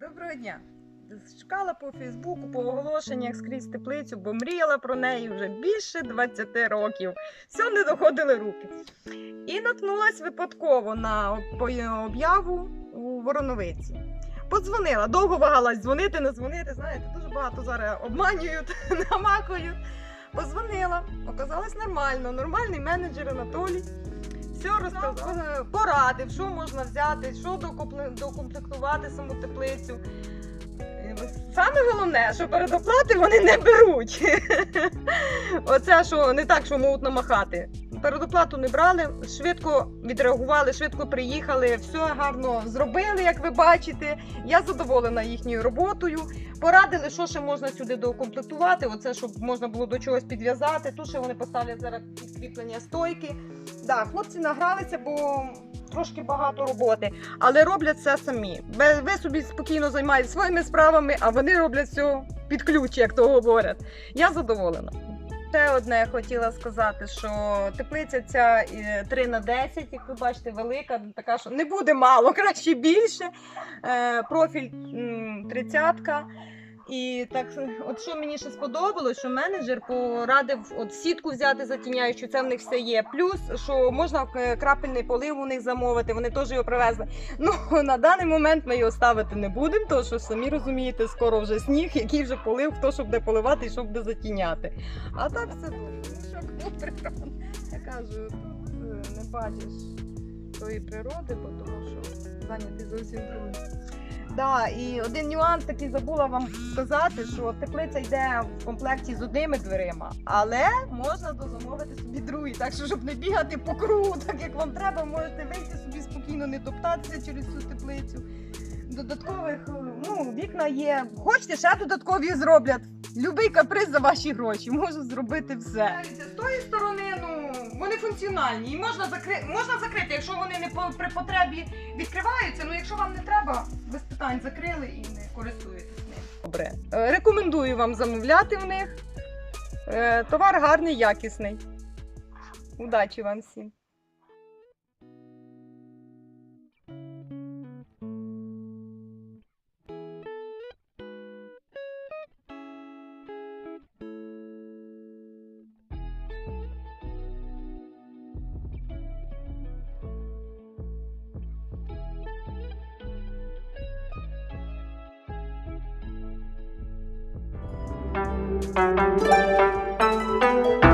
Доброго дня! Шукала по Фейсбуку, по оголошеннях скрізь теплицю, бо мріяла про неї вже більше 20 років. Все не доходили руки. І наткнулась випадково на об'яву у Вороновиці. Подзвонила, довго вагалась дзвонити, не дзвонити. Знаєте, дуже багато зараз обманюють, намакують. Позвонила, оказалось нормально, нормальний менеджер Анатолій. Все розказав, порадив, що можна взяти, що докомпле- докомплектувати саму теплицю. Е, Саме головне, що передоплати вони не беруть. Оце що не так, що можуть намахати. Передоплату не брали, швидко відреагували, швидко приїхали, все гарно зробили, як ви бачите. Я задоволена їхньою роботою. Порадили, що ще можна сюди докомплектувати. Оце, щоб можна було до чогось підв'язати. Тут ще вони поставлять зараз підкріплення стойки. Да, хлопці награлися, бо трошки багато роботи, але роблять все самі. Ви собі спокійно займаєтесь своїми справами, а вони роблять все під ключ, як то говорять. Я задоволена. Ще одне я хотіла сказати, що теплиця ця е, 3 на 10, як ви бачите, велика, така що не буде мало, краще більше. Е, Профіль тридцятка. 30-ка. І так, от що мені ще сподобалось, що менеджер порадив от сітку взяти затіняючу, це в них все є. Плюс, що можна е, крапельний полив у них замовити, вони теж його привезли. Ну на даний момент ми його ставити не будемо, тому що самі розумієте, скоро вже сніг, який вже полив, хто що буде поливати і що буде затіняти. А так все добре. Ну я кажу, тут е, не бачиш тої природи, бо тому що зайнятий зовсім другим. Да, і один нюанс такий забула вам сказати, що теплиця йде в комплекті з одними дверима, але можна дозамовити собі другі. Так що, щоб не бігати по кругу, так як вам треба, можете вийти собі спокійно, не топтатися через цю теплицю. Додаткових ну, вікна є. Хочете, ще додаткові зроблять. Любий каприз за ваші гроші, можу зробити все. З тої сторони, ну вони функціональні. І можна закрити, можна закрити, якщо вони не по при потребі відкриваються. Ну якщо вам не треба, без питань закрили і не користуєтесь ним. Добре. Е, Рекомендую вам замовляти в них. Е, Товар гарний, якісний. Удачі вам всім! Thank you.